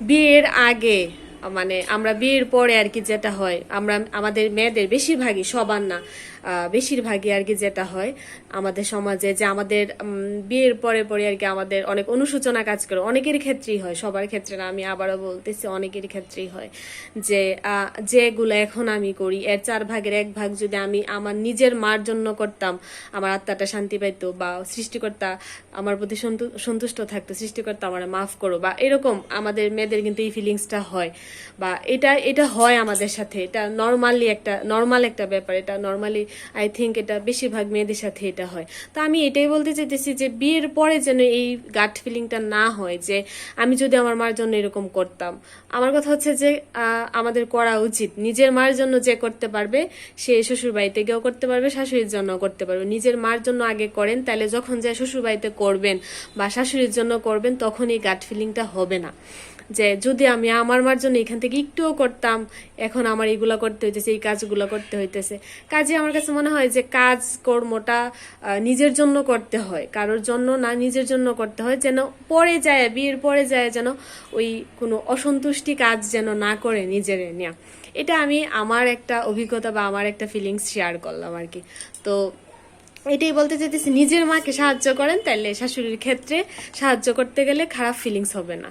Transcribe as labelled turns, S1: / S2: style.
S1: বিয়ের আগে মানে আমরা বিয়ের পরে আর কি যেটা হয়, আমরা, আমাদের মেয়েদের বেশিরভাগই সবার না বেশিরভাগই আর কি যেটা হয় আমাদের সমাজে যে আমাদের বিয়ের পরে পরে আর কি আমাদের অনেক অনুশোচনা কাজ করে। অনেকের ক্ষেত্রেই হয়, সবার ক্ষেত্রে না, আমি আবারও বলতেছি অনেকের ক্ষেত্রেই হয় যে যেগুলো এখন আমি করি, এর চার ভাগের এক ভাগ যদি আমি আমার নিজের মার জন্য করতাম, আমার আত্মাটা শান্তি পাইতো বা সৃষ্টিকর্তা আমার প্রতি সন্তুষ্ট থাকতো, সৃষ্টিকর্তা আমার মাফ করো বা এরকম আমাদের মেয়েদের কিন্তু এই ফিলিংসটা হয়। বা এটা এটা হয় আমাদের সাথে। এটা নর্মালি একটা নর্মাল একটা ব্যাপার। এটা নর্মালি আই থিঙ্ক এটা বেশিরভাগ মেয়েদের সাথে এটা হয়। তো আমি এটাই বলতে চাইতেছি যে বিয়ের পরে যেন এই গাট ফিলিংটা না হয় যে আমি যদি আমার মার জন্য এরকম করতাম। আমার কথা হচ্ছে যে আমাদের করা উচিত। নিজের মার জন্য যে করতে পারবে, সে শ্বশুর বাড়িতে গিয়েও করতে পারবে, শাশুড়ির জন্য করতে পারবে। নিজের মার জন্য আগে করেন, তাহলে যখন যায় শ্বশুর বাড়িতে করবেন বা শাশুড়ির জন্য করবেন, তখন এই গাট ফিলিংটা হবে না। যে যদি আমি আমার মার জন্য এখান থেকে একটুও করতাম। এখন আমার এইগুলা করতে হইতেছে, এই কাজগুলো করতে হইতেছে। কাজে আমার কাছে মনে হয় যে কাজ, কর্মটা নিজের জন্য করতে হয়। কারোর জন্য না, নিজের জন্য করতে হয়। যেন পরে যায়, বিয়ের পরে যায়, যেন ওই কোনো অসন্তুষ্টি কাজ যেন না করে নিজের নেওয়া এটা আমি আমার একটা অভিজ্ঞতা বা আমার একটা ফিলিংস শেয়ার করলাম আর কি। তো এটাই বলতে চাইতেছি, নিজের মাকে সাহায্য করেন তাহলে শাশুড়ির ক্ষেত্রে সাহায্য করতে গেলে খারাপ ফিলিংস হবে না।